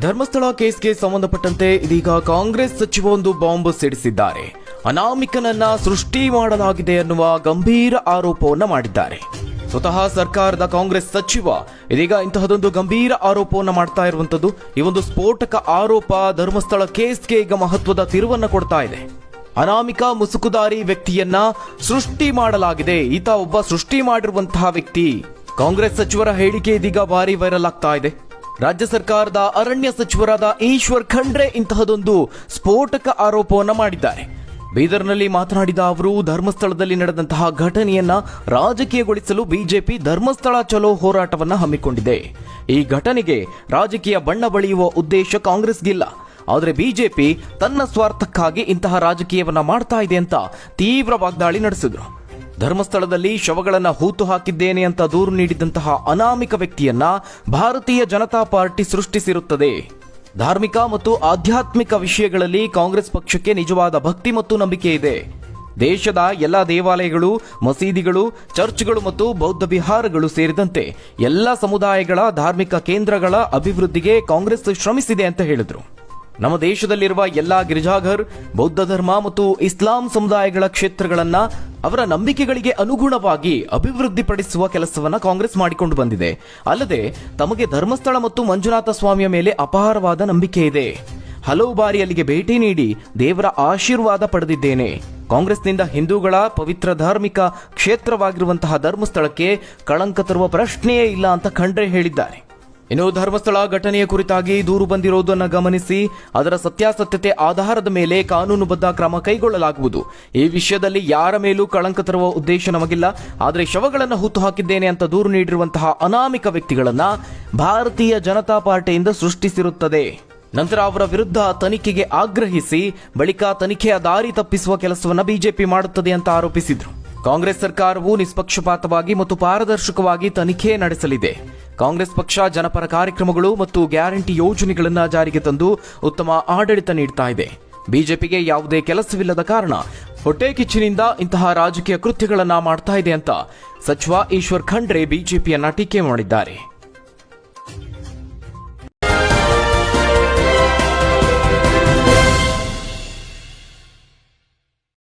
ಧರ್ಮಸ್ಥಳ ಕೇಸ್ಗೆ ಸಂಬಂಧಪಟ್ಟಂತೆ ಇದೀಗ ಕಾಂಗ್ರೆಸ್ ಸಚಿವ ಒಂದು ಬಾಂಬ್ ಸಿಡಿಸಿದ್ದಾರೆ. ಅನಾಮಿಕನನ್ನ ಸೃಷ್ಟಿ ಮಾಡಲಾಗಿದೆ ಎನ್ನುವ ಗಂಭೀರ ಆರೋಪವನ್ನ ಮಾಡಿದ್ದಾರೆ. ಸ್ವತಃ ಸರ್ಕಾರದ ಕಾಂಗ್ರೆಸ್ ಸಚಿವ ಇದೀಗ ಇಂತಹದೊಂದು ಗಂಭೀರ ಆರೋಪವನ್ನ ಮಾಡ್ತಾ ಇರುವಂತದ್ದು ಈ ಒಂದು ಸ್ಫೋಟಕ ಆರೋಪ ಧರ್ಮಸ್ಥಳ ಕೇಸ್ಗೆ ಈಗ ಮಹತ್ವದ ತಿರುವನ್ನು ಕೊಡ್ತಾ ಇದೆ. ಅನಾಮಿಕ ಮುಸುಕುದಾರಿ ವ್ಯಕ್ತಿಯನ್ನ ಸೃಷ್ಟಿ ಮಾಡಲಾಗಿದೆ. ಈತ ಒಬ್ಬ ಸೃಷ್ಟಿ ಮಾಡಿರುವಂತಹ ವ್ಯಕ್ತಿ. ಕಾಂಗ್ರೆಸ್ ಸಚಿವರ ಹೇಳಿಕೆ ಇದೀಗ ಭಾರಿ ವೈರಲ್ ಆಗ್ತಾ ಇದೆ. ರಾಜ್ಯ ಸರ್ಕಾರದ ಅರಣ್ಯ ಸಚಿವರಾದ ಈಶ್ವರ್ ಖಂಡ್ರೆ ಇಂತಹದೊಂದು ಸ್ಫೋಟಕ ಆರೋಪವನ್ನು ಮಾಡಿದ್ದಾರೆ. ಬೀದರ್ನಲ್ಲಿ ಮಾತನಾಡಿದ ಅವರು, ಧರ್ಮಸ್ಥಳದಲ್ಲಿ ನಡೆದಂತಹ ಘಟನೆಯನ್ನ ರಾಜಕೀಯಗೊಳಿಸಲು ಬಿಜೆಪಿ ಧರ್ಮಸ್ಥಳ ಚಲೋ ಹೋರಾಟವನ್ನ ಹಮ್ಮಿಕೊಂಡಿದೆ. ಈ ಘಟನೆಗೆ ರಾಜಕೀಯ ಬಣ್ಣ ಬಳಿಯುವ ಉದ್ದೇಶ ಕಾಂಗ್ರೆಸ್ಗಿಲ್ಲ. ಆದರೆ ಬಿಜೆಪಿ ತನ್ನ ಸ್ವಾರ್ಥಕ್ಕಾಗಿ ಇಂತಹ ರಾಜಕೀಯವನ್ನ ಮಾಡ್ತಾ ಇದೆ ಅಂತ ತೀವ್ರ ವಾಗ್ದಾಳಿ ನಡೆಸಿದ್ರು. ಧರ್ಮಸ್ಥಳದಲ್ಲಿ ಶವಗಳನ್ನು ಹೂತು ಹಾಕಿದ್ದೇನೆ ಅಂತ ದೂರು ನೀಡಿದಂತಹ ಅನಾಮಿಕ ವ್ಯಕ್ತಿಯನ್ನ ಭಾರತೀಯ ಜನತಾ ಪಾರ್ಟಿ ಸೃಷ್ಟಿಸಿರುತ್ತದೆ. ಧಾರ್ಮಿಕ ಮತ್ತು ಆಧ್ಯಾತ್ಮಿಕ ವಿಷಯಗಳಲ್ಲಿ ಕಾಂಗ್ರೆಸ್ ಪಕ್ಷಕ್ಕೆ ನಿಜವಾದ ಭಕ್ತಿ ಮತ್ತು ನಂಬಿಕೆ ಇದೆ. ದೇಶದ ಎಲ್ಲ ದೇವಾಲಯಗಳು, ಮಸೀದಿಗಳು, ಚರ್ಚ್ಗಳು ಮತ್ತು ಬೌದ್ಧ ವಿಹಾರಗಳು ಸೇರಿದಂತೆ ಎಲ್ಲ ಸಮುದಾಯಗಳ ಧಾರ್ಮಿಕ ಕೇಂದ್ರಗಳ ಅಭಿವೃದ್ಧಿಗೆ ಕಾಂಗ್ರೆಸ್ ಶ್ರಮಿಸಿದೆ ಅಂತ ಹೇಳಿದ್ರು. ನಮ್ಮ ದೇಶದಲ್ಲಿರುವ ಎಲ್ಲಾ ಗಿರಿಜಾಘರ್, ಬೌದ್ಧ ಧರ್ಮ ಮತ್ತು ಇಸ್ಲಾಂ ಸಮುದಾಯಗಳ ಕ್ಷೇತ್ರಗಳನ್ನ ಅವರ ನಂಬಿಕೆಗಳಿಗೆ ಅನುಗುಣವಾಗಿ ಅಭಿವೃದ್ಧಿಪಡಿಸುವ ಕೆಲಸವನ್ನ ಕಾಂಗ್ರೆಸ್ ಮಾಡಿಕೊಂಡು ಬಂದಿದೆ. ಅಲ್ಲದೆ ತಮಗೆ ಧರ್ಮಸ್ಥಳ ಮತ್ತು ಮಂಜುನಾಥ ಸ್ವಾಮಿಯ ಮೇಲೆ ಅಪಾರವಾದ ನಂಬಿಕೆ ಇದೆ. ಹಲವು ಬಾರಿ ಅಲ್ಲಿಗೆ ಭೇಟಿ ನೀಡಿ ದೇವರ ಆಶೀರ್ವಾದ ಪಡೆದಿದ್ದೇನೆ. ಕಾಂಗ್ರೆಸ್ನಿಂದ ಹಿಂದೂಗಳ ಪವಿತ್ರ ಧಾರ್ಮಿಕ ಕ್ಷೇತ್ರವಾಗಿರುವಂತಹ ಧರ್ಮಸ್ಥಳಕ್ಕೆ ಕಳಂಕ ತರುವ ಪ್ರಶ್ನೆಯೇ ಇಲ್ಲ ಅಂತ ಖಂಡ್ರೆ ಹೇಳಿದ್ದಾರೆ. ಇನ್ನು ಧರ್ಮಸ್ಥಳ ಘಟನೆಯ ಕುರಿತಾಗಿ ದೂರು ಬಂದಿರುವುದನ್ನು ಗಮನಿಸಿ ಅದರ ಸತ್ಯಾಸತ್ಯತೆ ಆಧಾರದ ಮೇಲೆ ಕಾನೂನುಬದ್ಧ ಕ್ರಮ ಕೈಗೊಳ್ಳಲಾಗುವುದು. ಈ ವಿಷಯದಲ್ಲಿ ಯಾರ ಮೇಲೂ ಕಳಂಕ ತರುವ ಉದ್ದೇಶ ನಮಗಿಲ್ಲ. ಆದರೆ ಶವಗಳನ್ನು ಹುತ್ತು ಹಾಕಿದ್ದೇನೆ ಅಂತ ದೂರು ನೀಡಿರುವಂತಹ ಅನಾಮಿಕ ವ್ಯಕ್ತಿಗಳನ್ನ ಭಾರತೀಯ ಜನತಾ ಪಾರ್ಟಿಯಿಂದ ಸೃಷ್ಟಿಸಿರುತ್ತದೆ. ನಂತರ ಅವರ ವಿರುದ್ಧ ತನಿಖೆಗೆ ಆಗ್ರಹಿಸಿ ಬಳಿಕ ತನಿಖೆಯ ದಾರಿ ತಪ್ಪಿಸುವ ಕೆಲಸವನ್ನ ಬಿಜೆಪಿ ಮಾಡುತ್ತದೆ ಅಂತ ಆರೋಪಿಸಿದ್ರು. ಕಾಂಗ್ರೆಸ್ ಸರ್ಕಾರವು ನಿಷ್ಪಕ್ಷಪಾತವಾಗಿ ಮತ್ತು ಪಾರದರ್ಶಕವಾಗಿ ತನಿಖೆ ನಡೆಸಲಿದೆ. ಕಾಂಗ್ರೆಸ್ ಪಕ್ಷ ಜನಪರ ಕಾರ್ಯಕ್ರಮಗಳು ಮತ್ತು ಗ್ಯಾರಂಟಿ ಯೋಜನೆಗಳನ್ನು ಜಾರಿಗೆ ತಂದು ಉತ್ತಮ ಆಡಳಿತ ನೀಡ್ತಾ ಇದೆ. ಬಿಜೆಪಿಗೆ ಯಾವುದೇ ಕೆಲಸವಿಲ್ಲದ ಕಾರಣ ಹೊಟ್ಟೆ ಕಿಚ್ಚಿನಿಂದ ಇಂತಹ ರಾಜಕೀಯ ಕೃತ್ಯಗಳನ್ನು ಮಾಡ್ತಾ ಇದೆ ಅಂತ ಸಚಿವ ಈಶ್ವರ್ ಖಂಡ್ರೆ ಬಿಜೆಪಿಯನ್ನ ಟೀಕೆ ಮಾಡಿದ್ದಾರೆ.